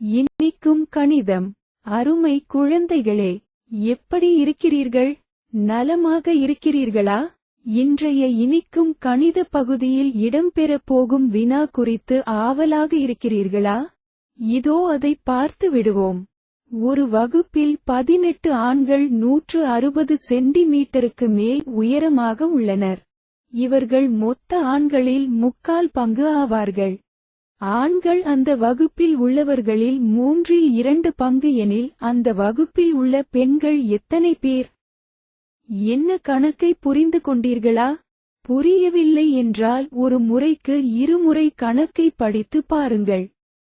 இனிக்கும் கணிதம். அருமை குழந்தைகளே எப்படி இருக்கிறீர்கள்? நலமாக இருக்கிறீர்களா? இன்றைய இனிக்கும் கணித பகுதியில் இடம்பெறப் போகும் வினா குறித்து ஆவலாக இருக்கிறீர்களா? இதோ அதை பார்த்து விடுவோம். ஒரு வகுப்பில் பதினெட்டு ஆண்கள் நூற்று அறுபது சென்டிமீட்டருக்கு மேல் உயரமாக உள்ளனர். இவர்கள் மொத்த ஆண்களில் முக்கால் பங்கு ஆவார்கள். ஆண்கள் அந்த வகுப்பில் உள்ளவர்களில் மூன்றில் இரண்டு பங்கு எனில் அந்த வகுப்பில் உள்ள பெண்கள் எத்தனை பேர்? என்ன கணக்கை புரிந்து கொண்டீர்களா? புரியவில்லை என்றால் ஒரு முறைக்கு இருமுறை கணக்கை படித்து பாருங்கள்.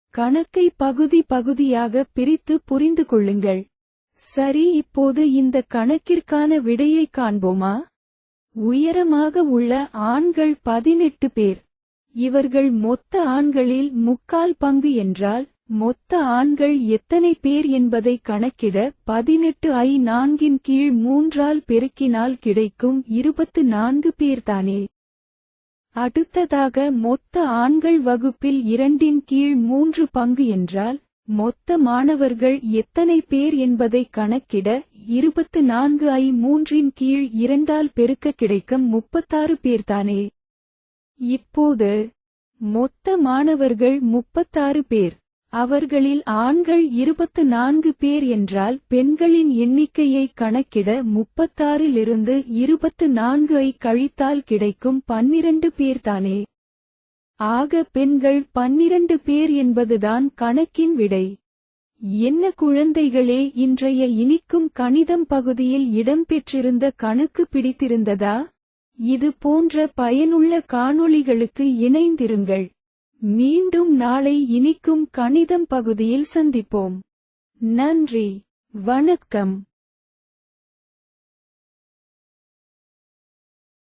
கணக்கை பகுதி பகுதியாக பிரித்து புரிந்து கொள்ளுங்கள். சரி இப்போது இந்த கணக்கிற்கான விடையை காண்போமா? உயரமாக உள்ள ஆண்கள் பதினெட்டு பேர். இவர்கள் மொத்த ஆண்களில் முக்கால் பங்கு என்றால் மொத்த ஆண்கள் எத்தனை பேர் என்பதை கணக்கிட பதினெட்டு ஐ நான்கின் கீழ் மூன்றால் பெருக்கினால் கிடைக்கும் இருபத்து நான்கு பேர்தானே அடுத்ததாக மொத்த ஆண்கள் வகுப்பில் இரண்டின் கீழ் மூன்று பங்கு என்றால் மொத்த மாணவர்கள் எத்தனை பேர் என்பதை கணக்கிட இருபத்து நான்கு ஐ மூன்றின் கீழ் இரண்டால் பெருக்க கிடைக்கும் முப்பத்தாறு பேர்தானே இப்போது மொத்த மாணவர்கள் முப்பத்தாறு பேர். அவர்களில் ஆண்கள் இருபத்து நான்கு பேர் என்றால் பெண்களின் எண்ணிக்கையை கணக்கிட முப்பத்தாறிலிருந்து இருபத்து நான்கு ஐ கழித்தால் கிடைக்கும் பன்னிரண்டு பேர்தானே ஆக பெண்கள் பன்னிரண்டு பேர் என்பதுதான் கணக்கின் விடை. என்ன குழந்தைகளே இன்றைய இனிக்கும் கணிதம் பகுதியில் இடம்பெற்றிருந்த கணக்கு பிடித்திருந்ததா? இது போன்ற பயனுள்ள காணொளிகளுக்கு இணைந்திருங்கள். மீண்டும் நாளை இனிக்கும் கணிதம் பகுதியில் சந்திப்போம். நன்றி. வணக்கம்.